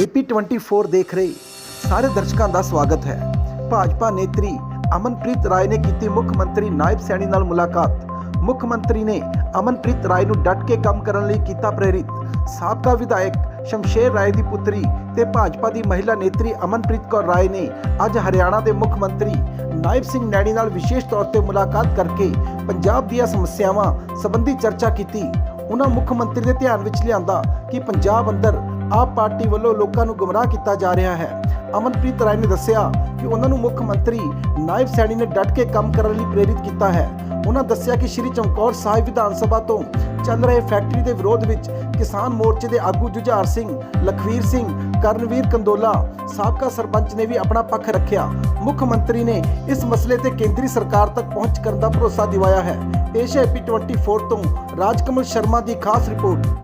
AP 24 ਦੇਖ ਰਹੇ। ਸਾਰੇ ਦਰਸ਼ਕਾਂ ਦਾ ਸਵਾਗਤ ਹੈ। ਭਾਜਪਾ ਨੇਤਰੀ ਅਮਨਪ੍ਰੀਤ ਰਾਏ ਨੇ ਕੀਤੀ ਮੁੱਖ ਮੰਤਰੀ ਨਾਇਬ ਸੈਣੀ ਨਾਲ ਮੁਲਾਕਾਤ। ਮੁੱਖ ਮੰਤਰੀ ਨੇ ਅਮਨਪ੍ਰੀਤ ਰਾਏ ਨੂੰ ਡਟ ਕੇ ਕੰਮ ਕਰਨ ਲਈ ਕੀਤਾ ਪ੍ਰੇਰਿਤ। ਸਾਬਕਾ ਵਿਧਾਇਕ ਸ਼ਮਸ਼ੇਰ ਰਾਏ ਦੀ ਪੁੱਤਰੀ ਤੇ ਭਾਜਪਾ ਦੀ ਮਹਿਲਾ ਨੇਤਰੀ ਅਮਨਪ੍ਰੀਤ ਕੌਰ ਰਾਏ ਨੇ ਅੱਜ ਹਰਿਆਣਾ ਦੇ ਮੁੱਖ ਮੰਤਰੀ ਨਾਇਬ ਸਿੰਘ ਨੈਣੀ ਨਾਲ ਵਿਸ਼ੇਸ਼ ਤੌਰ ਤੇ ਮੁਲਾਕਾਤ ਕਰਕੇ ਪੰਜਾਬ ਦੀਆਂ ਸਮੱਸਿਆਵਾਂ ਸੰਬੰਧੀ ਚਰਚਾ ਕੀਤੀ। ਉਹਨਾਂ ਮੁੱਖ ਮੰਤਰੀ ਦੇ ਧਿਆਨ ਵਿੱਚ ਲਿਆਂਦਾ ਕਿ ਪੰਜਾਬ ਅੰਦਰ ਆਪ ਪਾਰਟੀ ਵੱਲੋਂ ਲੋਕਾਂ ਨੂੰ ਗੁੰਮਰਾਹ ਕੀਤਾ ਜਾ ਰਿਹਾ ਹੈ। ਅਮਨਪ੍ਰੀਤ ਰਾਏ ਨੇ ਦੱਸਿਆ ਕਿ ਉਹਨਾਂ ਨੂੰ ਮੁੱਖ ਮੰਤਰੀ ਨਾਇਬ ਸੈਣੀ ਨੇ ਡਟ ਕੇ ਕੰਮ ਕਰਨ ਲਈ ਪ੍ਰੇਰਿਤ ਕੀਤਾ ਹੈ। ਉਹਨਾਂ ਦੱਸਿਆ ਕਿ ਸ਼੍ਰੀ ਚਮਕੌਰ ਸਾਹਿਬ ਵਿਧਾਨ ਸਭਾ ਤੋਂ ਚੱਲ ਰਹੇ ਫੈਕਟਰੀ ਦੇ ਵਿਰੋਧ ਵਿੱਚ ਕਿਸਾਨ ਮੋਰਚੇ ਦੇ ਆਗੂ ਜੁਝਾਰ ਸਿੰਘ, ਲਖਵੀਰ ਸਿੰਘ, ਕਰਨਵੀਰ ਕੰਦੋਲਾ, ਸਾਬਕਾ ਸਰਪੰਚ ਨੇ ਵੀ ਆਪਣਾ ਪੱਖ ਰੱਖਿਆ। ਮੁੱਖ ਮੰਤਰੀ ਨੇ ਇਸ ਮਸਲੇ ਤੇ ਕੇਂਦਰੀ ਸਰਕਾਰ ਤੱਕ ਪਹੁੰਚ ਕਰਨ ਦਾ ਭਰੋਸਾ ਦਿਵਾਇਆ ਹੈ। ਏਸ਼ੀਆ ਏਪੀ 24 ਤੋਂ ਰਾਜਕਮਲ ਸ਼ਰਮਾ ਦੀ ਖਾਸ ਰਿਪੋਰਟ।